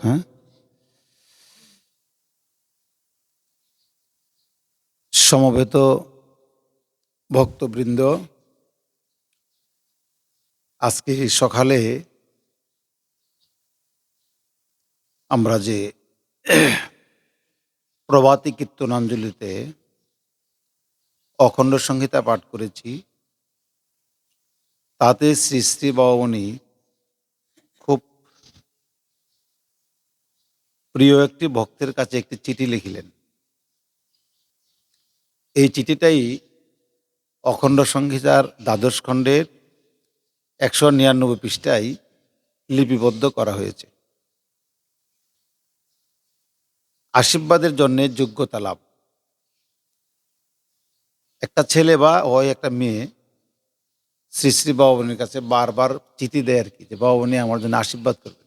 হ্যাঁ? সমবেত ভক্তবৃন্দ, আজকে সকালে আমরা যে প্রভাতী কীর্তনাঞ্জলিতে অখণ্ড সংহিতা পাঠ করেছি, তাতে শ্রী শ্রী বাবামণি প্রিয় একটি ভক্তের কাছে একটি চিঠি লিখিলেন। এই চিঠিটাই অখণ্ড সংহিতার দ্বাদশ খণ্ডের একশো নিরানব্বই পৃষ্ঠায় লিপিবদ্ধ করা হয়েছে। আশীর্বাদের জন্য যোগ্যতা লাভ। একটা ছেলে বা ওই একটা মেয়ে শ্রী শ্রী বাবাবনের কাছে বারবার চিঠি দেয় আর কি, যে বাবাবনী আমার জন্য আশীর্বাদ করবে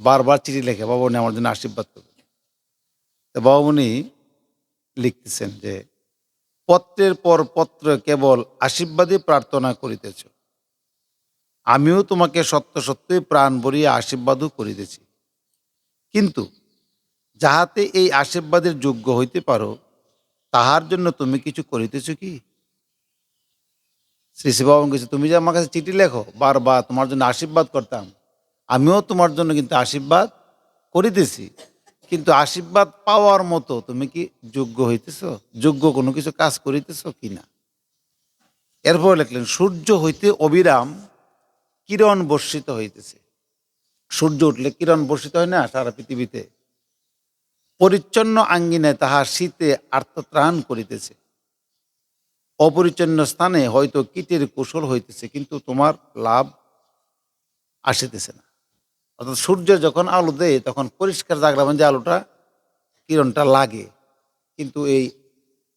বারবার চিঠি লেখে বাবাবনী আমার জন্য আশীর্বাদ করবে তো বাবা, উনি লিখতেছেন যে, পত্রের পর পত্র কেবল আশীর্বাদই প্রার্থনা করিতেছ। আমিও তোমাকে সত্য সত্যই প্রাণ ভরিয়া আশীর্বাদও করিতেছি। কিন্তু যাহাতে এই আশীর্বাদের যোগ্য হইতে পারো, তাহার জন্য তুমি কিছু করিতেছ কি? শ্রী শিবাবন কিছু তুমি যে আমার কাছে চিঠি লেখো, বারবার তোমার জন্য আশীর্বাদ করতাম। আমিও তোমার জন্য কিন্তু আশীর্বাদ করিতেছি। কিন্তু আশীর্বাদ পাওয়ার মতো তুমি কি যোগ্য হইতেছ? যোগ্য কোনো কিছু কাজ করিতেছ কি না? এরপর লিখলেন, সূর্য হইতে অবিরাম কিরণ বর্ষিত হইতেছে। সূর্য উঠলে কিরণ বর্ষিত হয় না সারা পৃথিবীতে? পরিচ্ছন্ন আঙ্গিনায় তাহা শীতে আর্তত্রাণ করিতেছে। অপরিচ্ছন্ন স্থানে হয়তো কীটের কুশল হইতেছে, কিন্তু তোমার লাভ আসিতেছে না। অর্থাৎ সূর্য যখন আলো দেয়, তখন পরিষ্কার জাগরা মানে যে আলোটা কিরণটা লাগে। কিন্তু এই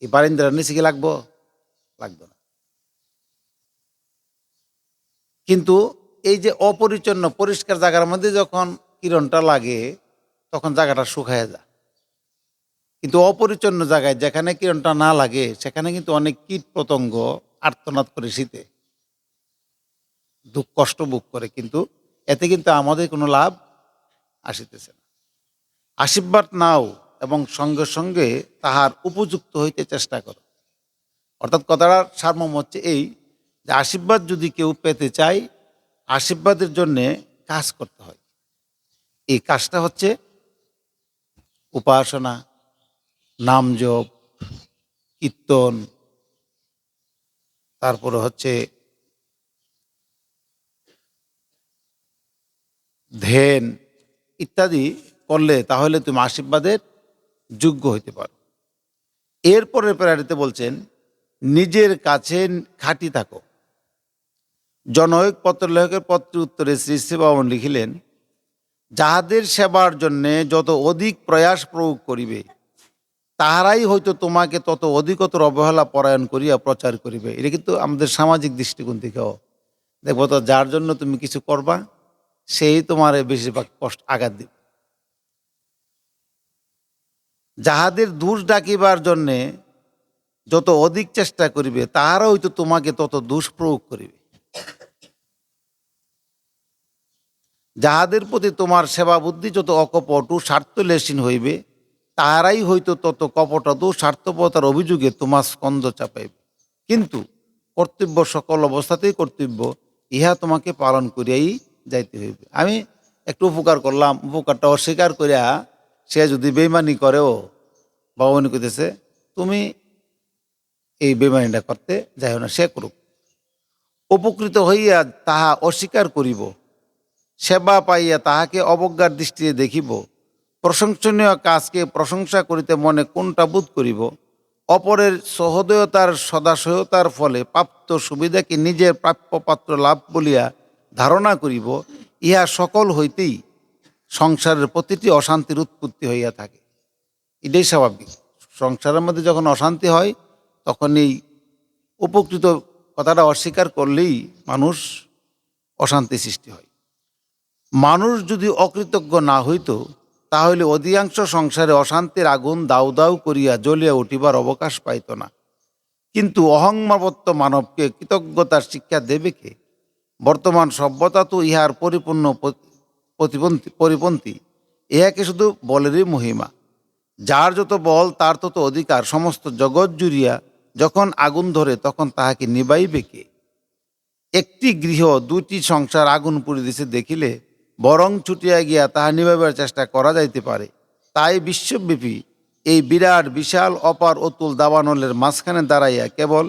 এই বারিন্দার নিচে কি লাগবো? লাগবে না। কিন্তু এই যে অপরিচ্ছন্ন, পরিষ্কার জায়গার মধ্যে যখন কিরণটা লাগে, তখন জায়গাটা শুকায় যায়। কিন্তু অপরিচ্ছন্ন জায়গায় যেখানে কিরণটা না লাগে, সেখানে কিন্তু অনেক কীট পতঙ্গ আর্তনাদ করে শীতে। দুঃখ কষ্ট ভোগ করে কিন্তু এতে কিন্তু আমাদের কোনো লাভ আসিতেছে না। আশীর্বাদ নাও এবং সঙ্গে সঙ্গে তাহার উপযুক্ত হইতে চেষ্টা করো। অর্থাৎ কথাটার সারমর্ম হচ্ছে এই যে আশীর্বাদ যদি কেউ পেতে চায়, আশীর্বাদের জন্যে কাজ করতে হয়। এই কাজটা হচ্ছে উপাসনা, নাম জপ, কীর্তন, তারপরে হচ্ছে ধ্যান ইত্যাদি করলে তাহলে তুমি আশীর্বাদের যোগ্য হইতে পারো। এরপরের প্যারাটিতে বলছেন, নিজের কাছে খাঁটি থাকো। জনৈক পত্রলেখকের পত্র উত্তরে শ্রী শ্রী বাবন লিখিলেন, যাহাদের সেবার জন্যে যত অধিক প্রয়াস প্রয়োগ করিবে, তাহারাই হয়তো তোমাকে তত অধিকতর অবহেলা পরায়ণ করিয়া প্রচার করিবে। এটা কিন্তু আমাদের সামাজিক দৃষ্টিকোণ থেকেও। দেখব তো যার জন্য তুমি কিছু করবা সেই তোমার বেশিরভাগ কষ্ট আঘাত দিবে। যাহাদের দোষ ডাকিবার জন্যে যত অধিক চেষ্টা করিবে তাহারা হয়তো তোমাকে তত দোষ প্রয়োগ করিবে। যাহাদের প্রতি তোমার সেবা বুদ্ধি যত অকপটু স্বার্থলেসীন হইবে, তাহারাই হয়তো তত কপটত স্বার্থপরতার অভিযোগে তোমার স্কন্দ চাপাইবে। কিন্তু কর্তব্য সকল অবস্থাতেই কর্তব্য, ইহা তোমাকে পালন করিয়াই যাইতে হইবে। আমি একটু উপকার করলাম, উপকারটা অস্বীকার করিয়া সে যদি বেইমানি করেও ভগবানী কইতেছে, তুমি এই বেমানিটা করতে যাইও না, সে করুক। উপকৃত হইয়া তাহা অস্বীকার করিব, সেবা পাইয়া তাহাকে অবজ্ঞার দৃষ্টিতে দেখিব, প্রশংসনীয় কাজকে প্রশংসা করিতে মনে কোনটা বোধ করিব, অপরের সহদয়তার সদাশয়তার ফলে প্রাপ্ত সুবিধাকে নিজের প্রাপ্য পাত্র লাভ বলিয়া ধারণা করিব, ইহা সকল হইতেই সংসারের প্রতিটি অশান্তির উৎপত্তি হইয়া থাকে। এটাই স্বাভাবিক। সংসারের মধ্যে যখন অশান্তি হয়, তখন এই উপকৃত কথাটা অস্বীকার করলেই মানুষ অশান্তি সৃষ্টি হয়। মানুষ যদি অকৃতজ্ঞ না হইত, তাহলে অধিকাংশ সংসারে অশান্তির আগুন দাউ দাউ করিয়া জ্বলিয়া উঠিবার অবকাশ পাইত না। কিন্তু অহংমাবত্ত মানবকে কৃতজ্ঞতার শিক্ষা দেবে কে? বর্তমান সভ্যতা তো ইহার পরিপূর্ণ প্রতিপন্থী, পরিপন্থী। ইহাকে শুধু বলেরই মহিমা। যার যত বল, তার তত অধিকার। সমস্ত জগৎ জুড়িয়া যখন আগুন ধরে, তখন তাহাকে নিবাইবে কে? একটি গৃহ দুটি সংসার আগুন পুড়িতেছে দেখিলে, বরং ছুটিয়া গিয়া তাহা নিবাইবার চেষ্টা করা যাইতে পারে। তাই বিশ্বব্যাপী এই বিরাট, বিশাল, অপার, অতুল দাবানলের মাঝখানে দাঁড়াইয়া কেবল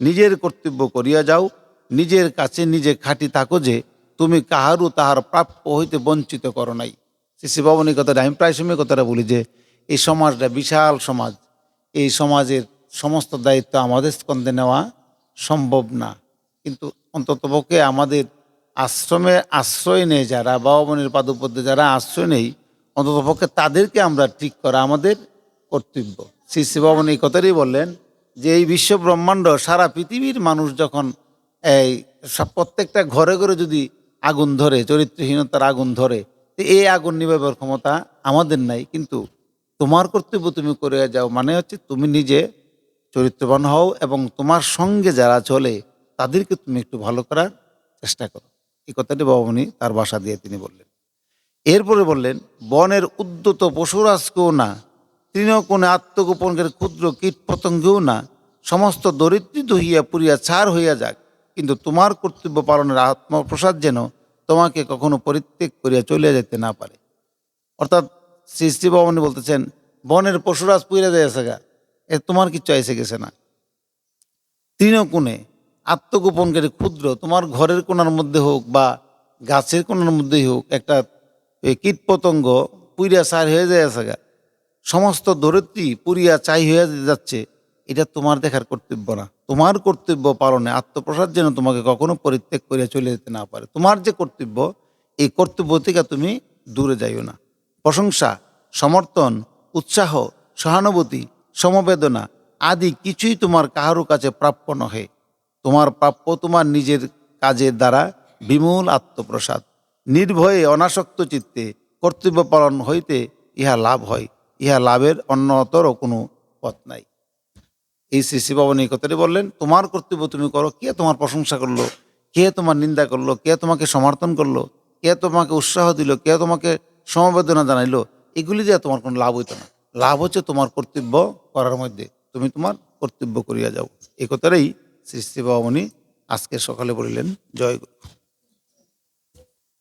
নিজের কর্তব্য করিয়া যাও নিজের কাছে নিজে খাটি থাকো যে তুমি কাহারও তাহার প্রাপ্য হইতে বঞ্চিত করো নাই। শ্রী ভবনী কথাটা আমি প্রায় সময় কথাটা বলি যে, এই সমাজটা বিশাল সমাজ। এই সমাজের সমস্ত দায়িত্ব আমাদের স্কন্ধে নেওয়া সম্ভব না। কিন্তু অন্ততপক্ষে আমাদের আশ্রমে আশ্রয় নেই যারা বাবা মনির পাদপদ্যে যারা আশ্রয় নেই অন্ততপক্ষে তাদেরকে আমরা ঠিক করা আমাদের কর্তব্য। শ্রী শ্রী বাবন এই কথাটাই বললেন যে, এই বিশ্ব ব্রহ্মাণ্ড সারা পৃথিবীর মানুষ যখন এই সব প্রত্যেকটা ঘরে ঘরে যদি আগুন ধরে, চরিত্রহীনতার আগুন ধরে এই আগুন নিভাবার ক্ষমতা আমাদের নাই। কিন্তু তোমার কর্তব্য তুমি করে যাও মানে হচ্ছে তুমি নিজে চরিত্রবান হও এবং তোমার সঙ্গে যারা চলে, তাদেরকে তুমি একটু ভালো করার চেষ্টা করো। এই কথাটি বাবামণি তার বাসা দিয়ে তিনি বললেন। এরপরে বললেন, বনের উদ্যত পশুরাজকেও না, তৃণকোণে আত্মগোপনের ক্ষুদ্র কীট পতঙ্গেও না, সমস্ত দরিদ্রিত হইয়া পুরিয়া ছাড় হইয়া যাক। কিন্তু তোমার কর্তব্য পালনের আত্মপ্রসাদ যেন তোমাকে কখনো পরিত্যাগ করিয়া চলিয়া যেতে না পারে। অর্থাৎ শ্রী শ্রী বলতেছেন, বনের পশুরাজ পুইরা যাইছে গা, এ তোমার কিচ্ছু আইসে গেছে না। তৃণকোণে আত্মগোপনকারী ক্ষুদ্র, তোমার ঘরের কোণার মধ্যে হোক বা গাছের কোণার মধ্যেই হোক, একটা কীট পতঙ্গ পুইরা সার হয়ে যায় গা। সমস্ত দরিদ্রী পুরিয়া চাই হয়ে যাচ্ছে। এটা তোমার দেখার কর্তব্য না। তোমার কর্তব্য পালনে আত্মপ্রসাদ যেন তোমাকে কখনো পরিত্যাগ করিয়া চলে যেতে না পারে। তোমার যে কর্তব্য, এই কর্তব্য থেকে তুমি দূরে যাইও না। প্রশংসা, সমর্থন, উৎসাহ, সহানুভূতি, সমবেদনা আদি কিছুই তোমার কাহারও কাছে প্রাপ্য নহে। তোমার প্রাপ্য তোমার নিজের কাজের দ্বারা বিমূল আত্মপ্রসাদ। নির্ভয়ে, অনাসক্ত চিত্তে কর্তব্য পালন হইতে ইহা লাভ হয়। ইহা লাভের অন্যতর কোনো পথ নাই। এই শ্রী শ্রী বাবা এই কথাটি বললেন, তোমার কর্তব্য তুমি করো, কে তোমার প্রশংসা করল, কে তোমার নিন্দা করল, কে তোমাকে সমর্থন করল, কে তোমাকে উৎসাহ দিল, কে তোমাকে সমবেদনা জানাইলো, এগুলি দিয়ে তোমার কোনো লাভ হইতো না। লাভ হচ্ছে তোমার কর্তব্য করার মধ্যে, তুমি তোমার কর্তব্য করিয়া যাও। এই কথাটাই শ্রী শ্রী বাবামণি আজকে সকালে বলিলেন, জয় গুরু।